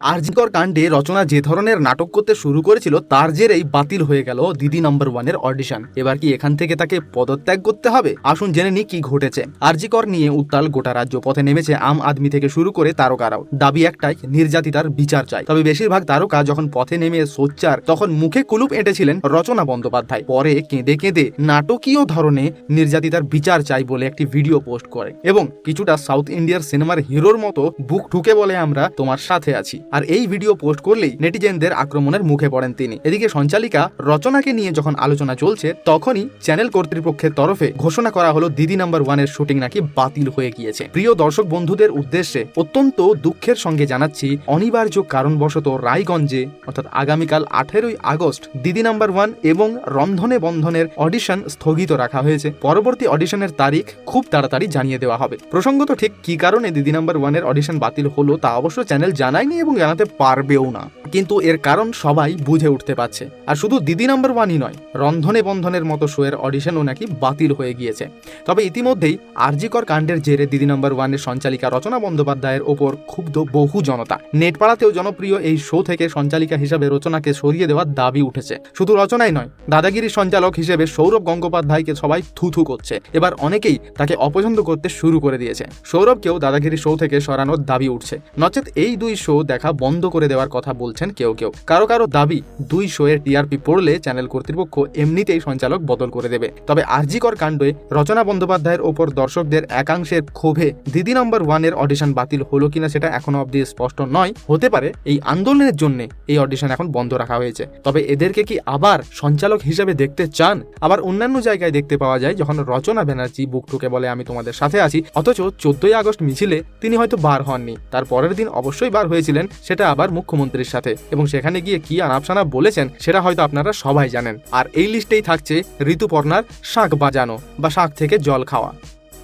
আরজিকর কাণ্ডে রচনা যে ধরনের নাটক করতে শুরু করেছিল, তার জেরেই বাতিল হয়ে গেল দিদি নাম্বার ওয়ানের অডিশন। এবার কি এখান থেকে তাকে পদত্যাগ করতে হবে? আসুন জেনে নি কি ঘটেছে। আরজিকর নিয়ে উত্তাল গোটা রাজ্য পথে নেমেছে আম আদমি থেকে শুরু করে তারকারাও। দাবি একটাই, নির্যাতিতার বিচার চাই। তবে বেশিরভাগ তারকা যখন পথে নেমে সোচ্চার, তখন মুখে কুলুপ এঁটেছিলেন রচনা বন্দ্যোপাধ্যায়। পরে কেঁদে কেঁদে নাটকীয় ধরনে নির্যাতিতার বিচার চাই বলে একটি ভিডিও পোস্ট করে। এবং কিছুটা সাউথ ইন্ডিয়ার সিনেমার হিরোর মতো বুক ঠুকে বলে আমরা তোমার সাথে আছি। আর এই ভিডিও পোস্ট করলেই নেটিজেনদের আক্রমণের মুখে পড়েন তিনি। এদিকে সঞ্চালিকা রচনাকে নিয়ে যখন আলোচনা চলছে, তখনই চ্যানেল কর্তৃপক্ষের তরফে ঘোষণা করা হলো দিদি নাম্বার ওয়ানের শুটিং নাকি বাতিল হয়ে গিয়েছে। প্রিয় দর্শক বন্ধুদের উদ্দেশ্যে অত্যন্ত দুঃখের সঙ্গে জানাচ্ছি, অনিবার্য কারণবশত রায়গঞ্জে, অর্থাৎ আগামীকাল আঠেরোই আগস্ট, দিদি নাম্বার ওয়ান এবং রন্ধনে বন্ধনের অডিশন স্থগিত রাখা হয়েছে। পরবর্তী অডিশনের তারিখ খুব তাড়াতাড়ি জানিয়ে দেওয়া হবে। প্রসঙ্গত ঠিক কি কারণে দিদি নাম্বার ওয়ানের অডিশন বাতিল হলো তা অবশ্য চ্যানেল জানায়নি এবং জানাতে পারবেও না। কিন্তু এর কারণ সবাই বুঝে উঠতে পারছে। আর শুধু দিদি নাম্বার ওয়ানই নয়, রন্ধনে বন্ধনের মতো শোয়ের অডিশনও নাকি বাতিল হয়ে গিয়েছে। তবে ইতিমধ্যেই আরজিকর কাণ্ডের জেরে দিদি নাম্বার ওয়ানের সঞ্চালিকা রচনা বন্দ্যোপাধ্যায়ের ওপর ক্ষুব্ধ বহু জনতা। নেটপাড়াতেও জনপ্রিয় এই শো থেকে সঞ্চালিকা হিসাবে রচনাকে সরিয়ে দেওয়ার দাবি উঠেছে। শুধু রচনাই নয় দাদাগিরি সঞ্চালক হিসেবে সৌরভ গঙ্গোপাধ্যায়কে সবাই থুথু করছে। এবার অনেকেই তাকে অপছন্দ করতে শুরু করে দিয়েছে। সৌরভকেও দাদাগিরি শো থেকে সরানোর দাবি উঠছে। নচেত এই দুই শো দেখা বন্ধ করে দেওয়ার কথা বলছেন কেউ কেউ। কারও কারও দাবি, দুই শো এর টিআরপি পড়লে চ্যানেল কর্তৃপক্ষ এমনিতেই সঞ্চালক বদল করে দেবে। তবে আরজিকর কাণ্ডে রচনা বন্দ্যোপাধ্যায়ের ওপর দর্শকদের একাংশের ক্ষোভে দিদি নম্বর ওয়ানের অডিশন বাতিল হলো কিনা সেটা এখনও অবধি স্পষ্ট নয়। হতে পারে এই আন্দোলনের জন্য এই অডিশন এখন বন্ধ রাখা হয়েছে। তবে এদেরকে কি আবার সঞ্চালক হিসেবে দেখতে চান? আবার অন্যান্য জায়গায় দেখতে পাওয়া যায় যখন রচনা ব্যানার্জি বুক ঠুকে বলে, আমি তোমাদের সাথে আছি। অথচ চোদ্দই আগস্ট মিছিলে তিনি হয়তো বার হননি। তার পরের দিন অবশ্যই বার হয়েছিলেন, সেটা আবার মুখ্যমন্ত্রীর সাথে এবং সেখানে গিয়ে কি আনাপসানা বলেছেন সেটা হয়তো আপনারা সবাই জানেন। আর এই লিস্টেই থাকছে ঋতুপর্ণার শাঁখ বাজানো বা শাঁখ থেকে জল খাওয়া।